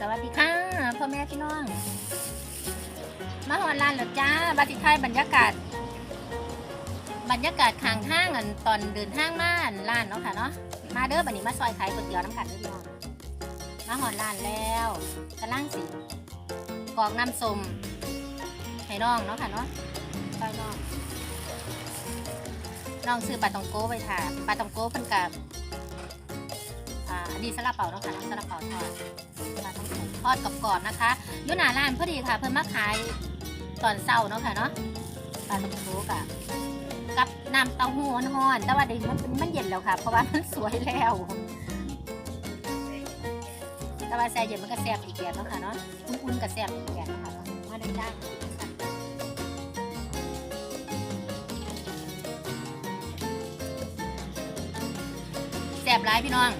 สวัสดีค่ะพ่อแม่พี่น้อง มาหอนร้านแล้วจ้าบาติไทยบรรยากาศ บรรยากาศข้างห้างอันตอนเดินห้างมานร้านเนาะค่ะเนาะมาเด้อบันนี้มาซอยขายก๋วยเตี๋ยวน้ำกันเด้อพี่น้องมาหอนร้านแล้วกระล่างสีกรอกน้ำส้มให้น้องเนาะค่ะเนาะซอยน้องน้องซื้อปลาตองโก้ไปค่ะปลาตองโก้เป็นกับ อันนี้ซาลาเปาเนาะค่ะน้องซาลาเปาทอดปลาต้องโกทอดกับกรอบๆนะคะยุนาร้านพอดีค่ะ เพิ่นมาขายตอนเช้าเนาะค่ะเนาะปลาต้อโกกับกับน้ำเต้าหู้ฮ้อนๆแต่ว่าเดี๋ยวมันมันเย็นแล้วค่ะ เพราะว่ามันสวยแล้วแต่ว่าแซ่เย็นมันก็แซ่บอีกแบบเนาะค่ะเนาะอุ่นๆกับแซ่บอีกแบบเนาะค่ะมาด้จ้าแซ่บหลายพี่น้อง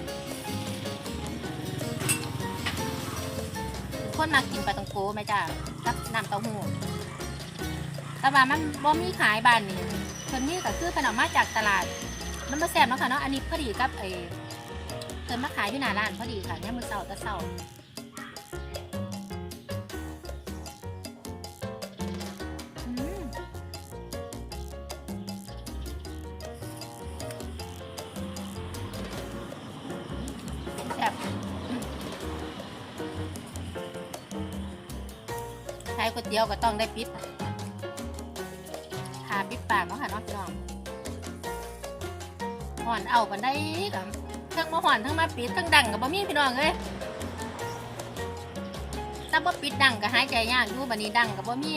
คนมากินปลาตองโกไหมจ้ากับน้ำเต้าหู้แต่ว่ามันบ่มีขายบ้านนี่คนนี้ก็คือขนมมาจากตลาดมันมาแซ่บเนาะค่ะเนาะอันนี้พอดีกับไอ้เพิ่นมาขายอยู่หน้าร้านพอดีค่ะเนี่ยมือเช้าแตะเช้าายก๋วยเตี๋ยวก็ต้องได้ปิดขาปิดปากเนาะค่ะน้องพี่น้องห่อนเอากันได้กับทั้งมาห่อนทั้งมาปิดทั้งดังกับบ่มีพี่น้องเลยถ้าบ่ปิดดังก็หายใจยากอยู่บัดนี้ดังกับบ่มี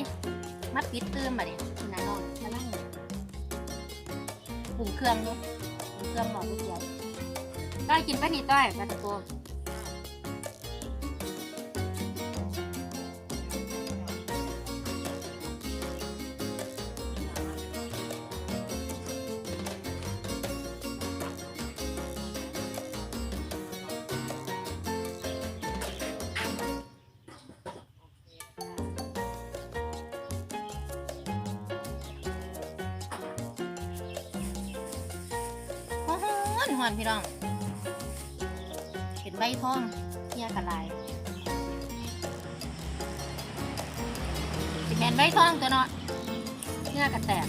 มาปิดตื้มบัดนี้พี่น้องกำลังปรุงเครื่องดูปรุงเครื่องหม้อก๋วยเตี๋ยวได้กินไปนี่ต้อยปลาตะโก อนหอนพี่น้องเห็นใบทองเนี่ยกระลายสิแมนใบทองตัวเนาะเนี่ยกระแตก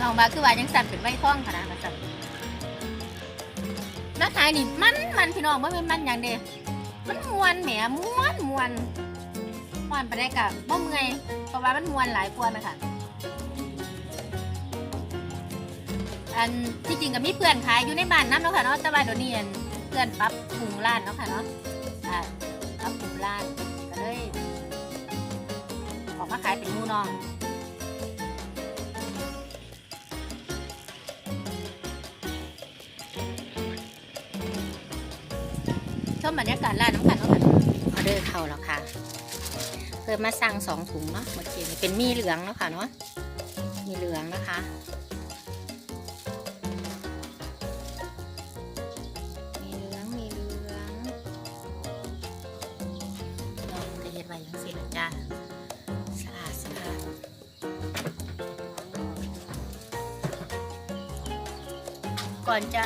น้องบาคือว่ายังสั่นเป็นใบทองขนาดนั้น ขายนี่มันมันพี่น้องว่ามันมันอย่างเดียวมันมวนแหมมวนมวนมวนไปได้กับบ่เมื่อยเพราะว่ามันมวนหลายกว่าไหมคะอันที่จริงก็มีเพื่อนขายอยู่ในบ้านน้ำเนาะค่ะเนาะแต่ว่าเดี๋ยวนี้อันเพื่อนปรับปรุงร้านเนาะค่ะเนาะอ่าปรับปรุงร้านก็เลยออกมาขายเป็นมูน้อง ชมบรรยากาศร้านน้ำกันเนาะค่ะออเดอร์เข้าแล้วค่ะ เพิ่มมาสั่งสองถุงเนาะเมื่อกี้เป็นมีเหลืองเนาะค่ะเนาะมีเหลืองนะคะมีเหลืองมีเหลืองน้องจะเห็นไว้ยังสิละจ้าสะอาดสะอาดก่อนจะ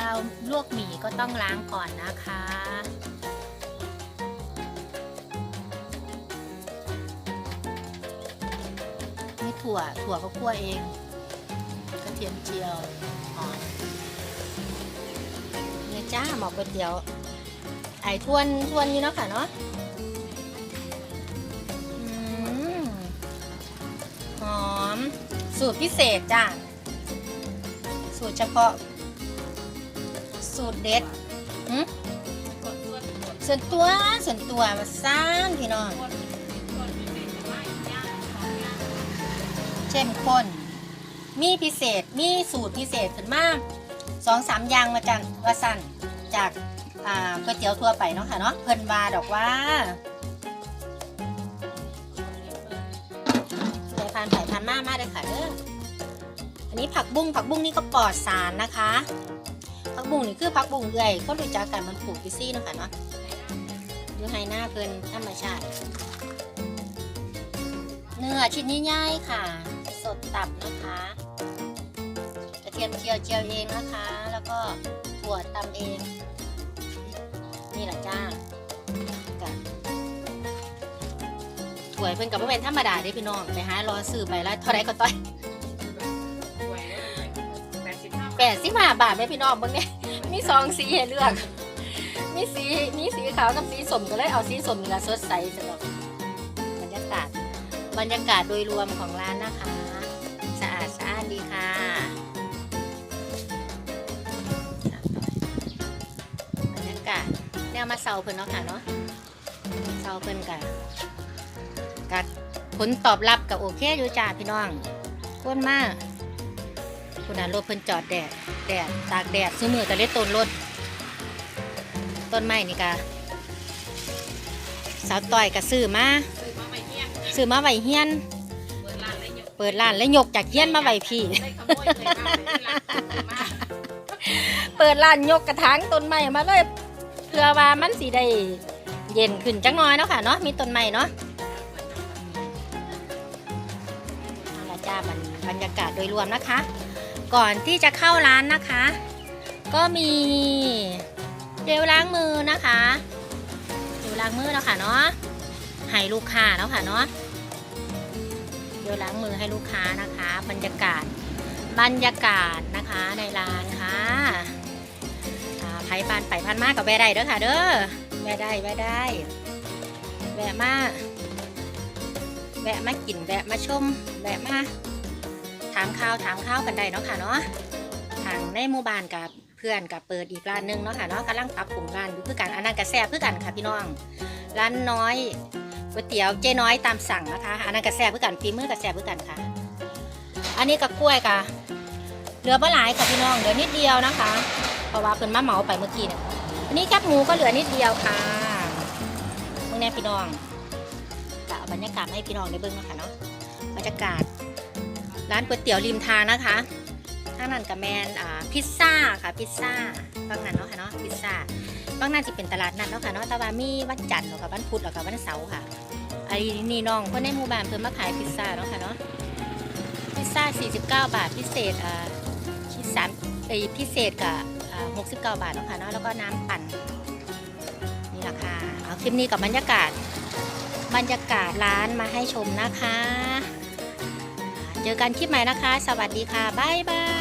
ลวกหมี่ก็ต้องล้างก่อนนะคะ ถั่ว ถั่วก็คั่วเอง กระเทียมเจียวหอมเนี่ยจ้าหมอกก๋วยเตี๋ยว ไอ้ทวนทวนอยู่เนาะค่ะเนาะหอม สูตรพิเศษจ้า สูตรเฉพาะ สูตรเด็ดหืมส่วนตัวส่วนตัวมาสร้างพี่น้อง เข้มข้น มีพิเศษ มีสูตรพิเศษขึ้นมาสองสามอย่างมาจันว่าสั่นจากก๋วยเตี๋ยวทั่วไปเนาะค่ะเนาะเพิ่นว่าดอกว่าใส่พันไผ่พันมากมากเลยค่ะเด้ออันนี้ผักบุ้งผักบุ้งนี่ก็ปลอดสารนะคะ ผักบุ้งนี่คือผักบุ้งเอื่อยเขารู้จักกันมันปลูกอยู่ซี่เนาะค่ะเนาะอยู่ไฮหน้าเพิ่นธรรมชาติ เนื้อชิ้นนี้ง่ายค่ะ สดตับนะคะ กระเทียมเจียวเจียวเองนะคะ แล้วก็ถั่วตำเอง นี่แหละจ้าถั่วเพิ่นกับเป็นธรรมดาเด้พี่น้อง ไปหารอซื้อไปแล้วเท่าไรก็ต้อยแปดสิบห้าบาทไหมพี่น้องเบิ่งเนี่ยมีสองสีให้เลือก มีสีมีสีขาวกับสีสมก็เลยเอาสีสมนี่ละสดใสสำหรับบรรย บรรยากาศโดยรวมของร้านนะคะ สะอาดสะอาดดีค่ะบรรยากาศแนวมาเซาเพิ่นเนาะค่ะเนาะเซาเพิ่นกับกับผลตอบรับกับโอเคอยู่จ้าพี่น้องก้นมากคุณน่ะรถเพิ่นจอดแดดแดดตากแดดซื้อมือแต่เล็ดต้นรถต้นไม้นี่กะสาวต่อยกะซื้อมา ซื้อมาไว้เฮียน เปิดร้านแล้วยกจากเฮียนมาไว้พี่ เปิดร้านยกกระถางต้นไม้มาเลยเพื่อว่ามันสีได้เย็นขึ้นจังน้อยเนาะค่ะเนาะมีต้นไม้เนาะละจ้าบรรบรรยากาศโดยรวมนะคะ ก่อนที่จะเข้าร้านนะคะ ก็มีเจลล้างมือนะคะเจลล้างมือเนาะค่ะเนาะ ให้ลูกค้าเนาะค่ะเนาะเจลล้างมือให้ลูกค้านะคะ บรรยากาศบรรยากาศนะคะในร้านค่ะอ่าไผ่ปานไปพันมากกับแวได้เด้อค่ะ เด้อแวได้แวได้แวะมาแวะมากินแวะมาชมแวะมาถามข้าวถามข้าวกันได้เนาะค่ะเนาะทางในหมู่บ้านกับเพื่อนกับเปิดอีกร้านหนึงเนาะค่ะเนาะกำลังปรับปรุงร้านอยู่คือกันอันนั้นก็แซ่บคือกันค่ะพี่น้องร้านน้อย ก๋วยเตี๋ยวเจ๊น้อยตามสั่งนะคะ อันนั้นก็แซ่บคือกันฝีมือก็แซ่บคือกันค่ะ อันนี้กับกล้วยค่ะ เหลือบ่หลายค่ะพี่น้อง เหลือนิดเดียวนะคะ เพราะว่าเพิ่นมาเหมาไปเมื่อกี้เนี่ยอันนี้แคบหมูก็เหลือนิดเดียวค่ะเมื่อนี้พี่น้องจะเอาบรรยากาศให้พี่น้องได้เบิ่งนะคะเนาะ บรรยากาศ ร้านก๋วยเตี๋ยวริมทางนะคะทางนั้นกับแมนอ่าพิซซ่าค่ะพิซซ่าบางนั้นเนาะค่ะเนาะพิซซ่าบางนั้นจะเป็นตลาดนัดเนาะค่ะเนาะแต่ว่ามีวันจันทร์แล้วกับวันพุธแล้วกับวันเสาร์ค่ะ อ้นี่น้องคนในหมู่บ้านเพิ่นมาขายพิซซ่าเนาะค่ะเนาะพิซซ่า 49 บาทพิเศษอ่าชิ้นสามเอพิเศษกับอ่า69บาทเนาะค่ะเนาะแล้วก็น้ำปั่นนี่ราคาเอาคลิปนี้กับบรรยากาศ บรรยากาศร้านมาให้ชมนะคะ เจอกันคลิปใหม่นะคะ สวัสดีค่ะบ๊ายบาย